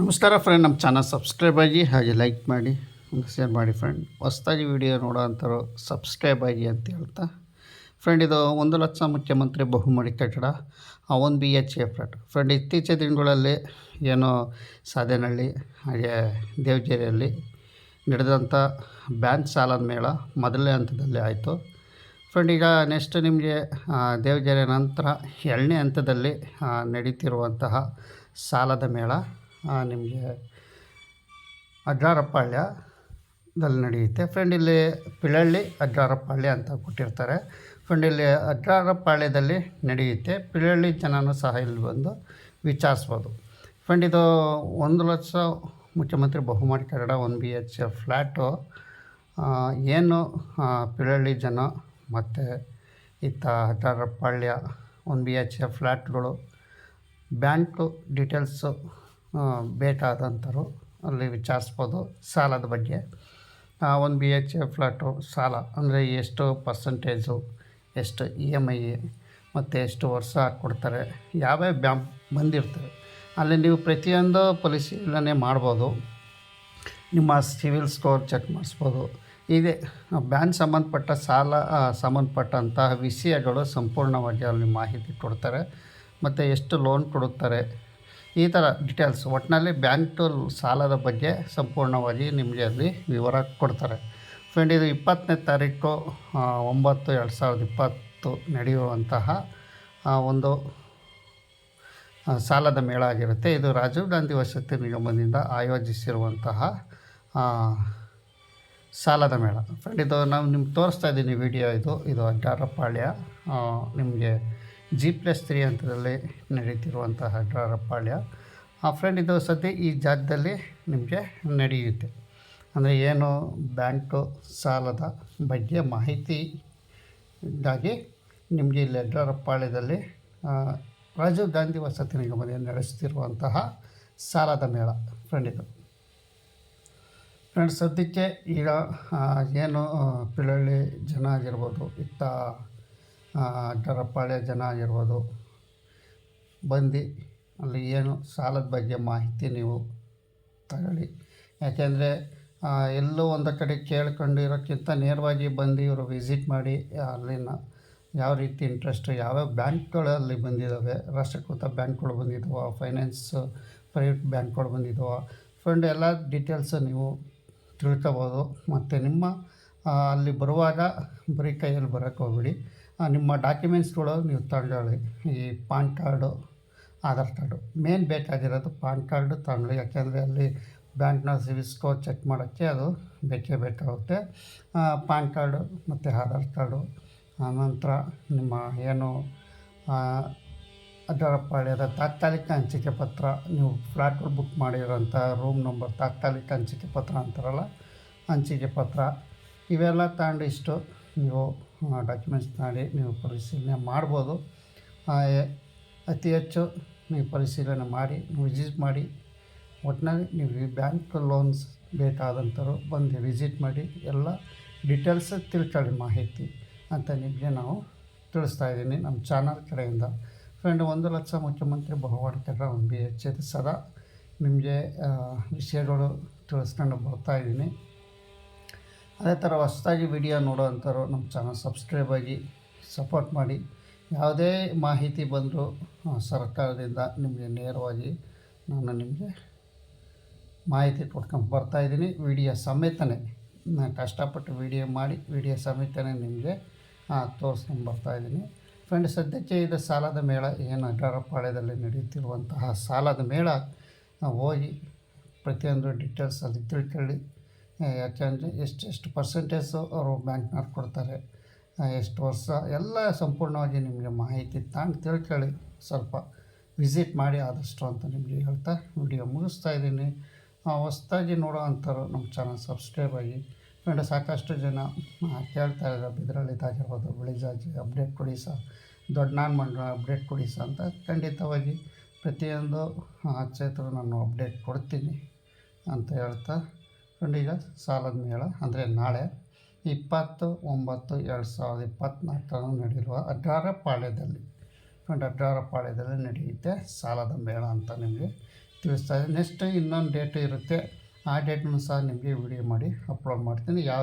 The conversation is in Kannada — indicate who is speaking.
Speaker 1: ನಮಸ್ಕಾರ ಫ್ರೆಂಡ್ ನಮ್ಮ ಚಾನಲ್ ಸಬ್ಸ್ಕ್ರೈಬ್ ಆಗಿ ಹಾಗೆ ಲೈಕ್ ಮಾಡಿ ಶೇರ್ ಮಾಡಿ ಫ್ರೆಂಡ್ ಹೊಸ್ದಾಗಿ ವಿಡಿಯೋ ನೋಡೋ ಅಂಥವ್ರು ಸಬ್ಸ್ಕ್ರೈಬ್ ಆಗಿ ಅಂತ ಹೇಳ್ತಾ. ಫ್ರೆಂಡ್ ಇದು ಒಂದು ಲಕ್ಷ ಮುಖ್ಯಮಂತ್ರಿ ಬಹುಮಡಿ ಕಟ್ಟಡ one B H A flat friend ಇತ್ತೀಚಿನ ದಿನಗಳಲ್ಲಿ ಏನೋ ಸಾಧೇನಹಳ್ಳಿ, ಹಾಗೆ ದೇವಜೇರಿಯಲ್ಲಿ ನಡೆದಂಥ ಬ್ಯಾಂಕ್ ಸಾಲದ ಮೇಳ ಮೊದಲನೇ ಹಂತದಲ್ಲಿ ಆಯಿತು. ಫ್ರೆಂಡ್ ಈಗ ನೆಕ್ಸ್ಟ್ ನಿಮಗೆ ದೇವಗೆರೆ ನಂತರ ಎರಡನೇ ಹಂತದಲ್ಲಿ ನಡೀತಿರುವಂತಹ ಸಾಲದ ಮೇಳ. ನಿಮಗೆ ಅಡ್ರಾರಪಾಳ್ಯದಲ್ಲಿ ನಡೆಯುತ್ತೆ. ಫ್ರೆಂಡ್ ಇಲ್ಲಿ ಪಿಳಳ್ಳಿ ಅಜ್ಜಾರಪ್ಪಾಳ್ಯ ಅಂತ ಕೊಟ್ಟಿರ್ತಾರೆ. ಫ್ರೆಂಡ್ ಇಲ್ಲಿ ಅಡ್ರಾರಪಾಳ್ಯದಲ್ಲಿ ನಡೆಯುತ್ತೆ. ಪಿಳಳ್ಳಿ ಜನನೂ ಸಹ ಇಲ್ಲಿ ಬಂದು ವಿಚಾರಿಸ್ಬೋದು. ಫ್ರೆಂಡ್ ಇದು ಒಂದು ಲಕ್ಷ ಮುಖ್ಯಮಂತ್ರಿ ಬಹುಮಾನ ಕಟ್ಟಡ ಒನ್ ಬಿ ಎಚ್ ಫ್ಲ್ಯಾಟು ಏನು ಪಿಳಳ್ಳಿ ಜನ ಮತ್ತು ಇತ್ತ ಅಡ್ರಾರಪಾಳ್ಯ ಒನ್ ಬಿ ಎಚ್ ಫ್ಲ್ಯಾಟ್ಗಳು ಬ್ಯಾಂಕು ಡೀಟೇಲ್ಸು ಬೇಕಾದಂಥವ್ರು ಅಲ್ಲಿ ವಿಚಾರಿಸ್ಬೋದು ಸಾಲದ ಬಗ್ಗೆ. ಒಂದು ಬಿ ಎಚ್ ಎ ಫ್ಲಾಟು ಸಾಲ ಅಂದರೆ ಎಷ್ಟು ಪರ್ಸಂಟೇಜು ಎಷ್ಟು ಇ ಎಂ ಐ ಮತ್ತು ಎಷ್ಟು ವರ್ಷ ಕೊಡ್ತಾರೆ, ಯಾವ್ಯಾವ ಬ್ಯಾಂಕ್ ಬಂದಿರ್ತವೆ ಅಲ್ಲಿ ನೀವು ಪ್ರತಿಯೊಂದು ಪರಿಶೀಲನೆ ಮಾಡ್ಬೋದು. ನಿಮ್ಮ ಸಿವಿಲ್ ಸ್ಕೋರ್ ಚೆಕ್ ಮಾಡಿಸ್ಬೋದು. ಇದೆ ಬ್ಯಾಂಕ್ ಸಂಬಂಧಪಟ್ಟ ಸಾಲ ಸಂಬಂಧಪಟ್ಟಂತಹ ವಿಷಯಗಳು ಸಂಪೂರ್ಣವಾಗಿ ಅಲ್ಲಿ ಮಾಹಿತಿ ಕೊಡ್ತಾರೆ. ಮತ್ತು ಎಷ್ಟು ಲೋನ್ ಕೊಡುತ್ತಾರೆ ಈ ಥರ ಡಿಟೇಲ್ಸ್ ಒಟ್ಟಿನಲ್ಲಿ ಬ್ಯಾಂಕ್ ಸಾಲದ ಬಗ್ಗೆ ಸಂಪೂರ್ಣವಾಗಿ ನಿಮಗೆ ಅಲ್ಲಿ ವಿವರ ಕೊಡ್ತಾರೆ. ಫ್ರೆಂಡ್ ಇದು ಇಪ್ಪತ್ತನೇ ತಾರೀಕು ಒಂಬತ್ತು ಎರಡು ಸಾವಿರದ ಇಪ್ಪತ್ತು ನಡೆಯುವಂತಹ ಒಂದು ಸಾಲದ ಮೇಳ ಆಗಿರುತ್ತೆ ಇದು ರಾಜೀವ್ ಗಾಂಧಿ ವಸತಿ ನಿಗಮದಿಂದ ಆಯೋಜಿಸಿರುವಂತಹ ಸಾಲದ ಮೇಳ. ಫ್ರೆಂಡ್ ಇದು ನಾವು ನಿಮ್ಗೆ ತೋರಿಸ್ತಾ ಇದ್ದೀನಿ ವಿಡಿಯೋ ಇದು. ಇದು ಅಡ್ಡಾರಪಾಳ್ಯ ನಿಮಗೆ ಜಿ ಪ್ಲಸ್ ತ್ರೀ ಹಂತದಲ್ಲಿ ನಡೀತಿರುವಂತಹ ಡ್ರಾರಪ್ಪಾಳ್ಯ ಆ ಫ್ರೆಂಡ್ ಇದು ಸದ್ಯ ಈ ಜಾಗದಲ್ಲಿ ನಿಮಗೆ ನಡೆಯುತ್ತೆ. ಅಂದರೆ ಏನು ಬ್ಯಾಂಕು ಸಾಲದ ಬಗ್ಗೆ ಮಾಹಿತಿಗಾಗಿ ನಿಮಗೆ ಇಲ್ಲಿ ಡ್ರಾರಪ್ಪಾಳ್ಯದಲ್ಲಿ ರಾಜೀವ್ ಗಾಂಧಿ ವಸತಿ ನಿಗಮದಲ್ಲಿ ನಡೆಸ್ತಿರುವಂತಹ ಸಾಲದ ಮೇಳ ಫ್ರೆಂಡ್ ಇದು ಫ್ರೆಂಡ್ ಸದ್ಯಕ್ಕೆ ಈಗ ಏನು ಪಿಳಳ್ಳಿ ಜನ ಆಗಿರ್ಬೋದು, ಇತ್ತ ಆ, ಅಡ್ಡರಪಾಳ್ಯ ಜನ ಆಗಿರ್ಬೋದು ಬಂದು ಅಲ್ಲಿ ಏನು ಸಾಲದ ಬಗ್ಗೆ ಮಾಹಿತಿ ನೀವು ತಗೊಳ್ಳಿ. ಯಾಕೆಂದರೆ ಎಲ್ಲೋ ಒಂದು ಕಡೆ ಕೇಳ್ಕೊಂಡಿರೋಕ್ಕಿಂತ ನೇರವಾಗಿ ಬಂದು ಇವರು ವಿಸಿಟ್ ಮಾಡಿ ಅಲ್ಲಿನ ಯಾವ ರೀತಿ ಇಂಟ್ರೆಸ್ಟು ಯಾವ್ಯಾವ ಬ್ಯಾಂಕ್ಗಳಲ್ಲಿ ಬಂದಿದ್ದಾವೆ ರಾಷ್ಟ್ರೀಕೃತ ಬ್ಯಾಂಕ್ಗಳು ಬಂದಿದ್ದಾವೆ ಫೈನಾನ್ಸ್ ಪ್ರೈವೇಟ್ ಬ್ಯಾಂಕ್ಗಳು ಬಂದಿದ್ದಾವೆ ಫ್ರೆಂಡ್ ಎಲ್ಲ ಡೀಟೇಲ್ಸು ನೀವು ತಿಳ್ಕೊಬೋದು. ಮತ್ತು ನಿಮ್ಮ ಅಲ್ಲಿ ಬರುವಾಗ ಬರೀ ಕೈಯಲ್ಲಿ ಬರೋಕ್ಕೆ ಹೋಗ್ಬಿಡಿ. ನಿಮ್ಮ ಡಾಕ್ಯುಮೆಂಟ್ಸ್ಗಳು ನೀವು ತಗೊಳ್ಳಿ ಈ PAN card Aadhaar card. Main ಬೇಕಾಗಿರೋದು ಪಾನ್ ಕಾರ್ಡು ತಗೊಳ್ಳಿ ಯಾಕೆಂದರೆ ಅಲ್ಲಿ ಬ್ಯಾಂಕ್ನ ಸಿವಿಲ್ ಸ್ಕೋರ್ ಚೆಕ್ ಮಾಡೋಕ್ಕೆ ಅದು ಬೇಕೇ ಬೇಕಾಗುತ್ತೆ. ಪಾನ್ ಕಾರ್ಡು ಮತ್ತು ಆಧಾರ್ ಕಾರ್ಡು. ಆನಂತರ ನಿಮ್ಮ ಏನು ಆ, ಅಡ್ಡರಪಾಳ್ಯದ ತಾತ್ಕಾಲಿಕ ಹಂಚಿಕೆ ಪತ್ರ. ನೀವು ಫ್ಲಾಟ್ಗಳು ಬುಕ್ ಮಾಡಿರೋಂಥ ರೂಮ್ ನಂಬರ್ ತಾತ್ಕಾಲಿಕ ಹಂಚಿಕೆ ಪತ್ರ ಅಂತಾರಲ್ಲ ಹಂಚಿಕೆ ಪತ್ರ. ಇವೆಲ್ಲ ತಗೊಂಡು ಇಷ್ಟು. ನೀವು ಡಾಕ್ಯುಮೆಂಟ್ಸ್ ಮಾಡಿ ನೀವು ಪರಿಶೀಲನೆ ಮಾಡ್ಬೋದು. ಅತಿ ಹೆಚ್ಚು ನೀವು ಪರಿಶೀಲನೆ ಮಾಡಿ ವಿಸಿಟ್ ಮಾಡಿ. ಒಟ್ಟಿನಲ್ಲಿ ನೀವು ಈ ಬ್ಯಾಂಕ್ ಲೋನ್ಸ್ ಬೇಕಾದಂಥವ್ರು ಬಂದು ವಿಸಿಟ್ ಮಾಡಿ, ಎಲ್ಲ ಡೀಟೇಲ್ಸ್ ತಿಳ್ಕೊಳ್ಳಿ ಮಾಹಿತಿ ಅಂತ ನಿಮಗೆ ನಾವು ತಿಳಿಸ್ತಾ ಇದ್ದೀನಿ ನಮ್ಮ ಚಾನಲ್ ಕಡೆಯಿಂದ. ಫ್ರೆಂಡ್ ಒಂದು ಲಕ್ಷ ಮುಖ್ಯಮಂತ್ರಿ ಬಹುವಾಡಿ ಕಟ್ಟ ಒಂದು ಬಿ ಎಚ್ ಸದಾ ನಿಮಗೆ ವಿಷಯಗಳು ತಿಳಿಸ್ಕೊಂಡು ಬರ್ತಾ ಇದ್ದೀನಿ. ಅದೇ ಥರ ಹೊಸ್ದಾಗಿ ವಿಡಿಯೋ ನೋಡೋವಂಥವ್ರು ನಮ್ಮ ಚಾನಲ್ ಸಬ್ಸ್ಕ್ರೈಬ್ ಆಗಿ ಸಪೋರ್ಟ್ ಮಾಡಿ. ಯಾವುದೇ ಮಾಹಿತಿ ಬಂದರೂ ಸರ್ಕಾರದಿಂದ ನಿಮಗೆ ನೇರವಾಗಿ ನಾನು ನಿಮಗೆ ಮಾಹಿತಿ ಕೊಟ್ಕೊಂಡು ಬರ್ತಾಯಿದ್ದೀನಿ ವಿಡಿಯೋ ಸಮೇತನೇ, ನಾನು ಕಷ್ಟಪಟ್ಟು ವಿಡಿಯೋ ಮಾಡಿ ವಿಡಿಯೋ ಸಮೇತನೇ ನಿಮಗೆ ತೋರಿಸ್ಕೊಂಡು ಬರ್ತಾಯಿದ್ದೀನಿ ಫ್ರೆಂಡ್ ಸದ್ಯಕ್ಕೆ ಇದು ಸಾಲದ ಮೇಳ, ಏನು ಅಡ್ಡಾರಪಾಳ್ಯದಲ್ಲಿ ನಡೆಯುತ್ತಿರುವಂತಹ ಸಾಲದ ಮೇಳ ಹೋಗಿ ಪ್ರತಿಯೊಂದು ಡೀಟೇಲ್ಸ್ ಅಲ್ಲಿ ತಿಳ್ಕೊಳ್ಳಿ. ಯಾಕೆಂದರೆ ಎಷ್ಟೆಷ್ಟು ಪರ್ಸೆಂಟೇಜು ಅವರು ಬ್ಯಾಂಕ್ನವ್ರು ಕೊಡ್ತಾರೆ. ಎಷ್ಟು ವರ್ಷ, ಎಲ್ಲ ಸಂಪೂರ್ಣವಾಗಿ ನಿಮಗೆ ಮಾಹಿತಿ ತಗೊಂಡು ತಿಳ್ಕೊಳ್ಳಿ ಸ್ವಲ್ಪ. ವಿಸಿಟ್ ಮಾಡಿ ಆದಷ್ಟು ಅಂತ ನಿಮಗೆ ಹೇಳ್ತಾ ವಿಡಿಯೋ ಮುಗಿಸ್ತಾ ಇದ್ದೀನಿ. ಹೊಸ್ದಾಗಿ ನೋಡೋ ಅಂಥವ್ರು ನಮ್ಮ ಚಾನಲ್ ಸಬ್ಸ್ಕ್ರೈಬ್ ಆಗಿ. ಫ್ರೆಂಡ್ ಸಾಕಷ್ಟು ಜನ ಕೇಳ್ತಾ ಇದ್ದಾರೆ ಬಿದ್ರಳ್ಳಿದಾಗಿರ್ಬೋದು ಬಿಳಿಜಾಜಿ ಅಪ್ಡೇಟ್ ಕೊಡಿ ಸರ್ ದೊಡ್ಡ ನಾನು ಮಂಡ್ರ ಅಪ್ಡೇಟ್ ಕೊಡಿ ಸರ್ ಅಂತ ಖಂಡಿತವಾಗಿ ಪ್ರತಿಯೊಂದು ಕ್ಷೇತ್ರ ನಾನು ಅಪ್ಡೇಟ್ ಕೊಡ್ತೀನಿ ಅಂತ ಹೇಳ್ತಾ ಫ್ರೆಂಡ್ ಈಗ ಸಾಲದ ಮೇಳ. ಅಂದರೆ ನಾಳೆ ಇಪ್ಪತ್ತು ಒಂಬತ್ತು ಎರಡು ಸಾವಿರದ ಇಪ್ಪತ್ತ್ನಾಲ್ಕರಂದು ನಡೆಯುವ ಅಡ್ಡಾರಪಾಳ್ಯದಲ್ಲಿ ಫ್ರೆಂಡ್ ಅಡ್ಡಾರಪಾಳ್ಯದಲ್ಲಿ ನಡೆಯುತ್ತೆ ಸಾಲದ ಮೇಳ ಅಂತ ನಿಮಗೆ ತಿಳಿಸ್ತಾ ಇದೆ ನೆಕ್ಸ್ಟ್ ಇನ್ನೊಂದು ಡೇಟ್ ಇರುತ್ತೆ. ಆ ಡೇಟ್ನು ಸಹ ನಿಮಗೆ ವಿಡಿಯೋ ಮಾಡಿ ಅಪ್ಲೋಡ್ ಮಾಡ್ತೀನಿ. ಯಾವ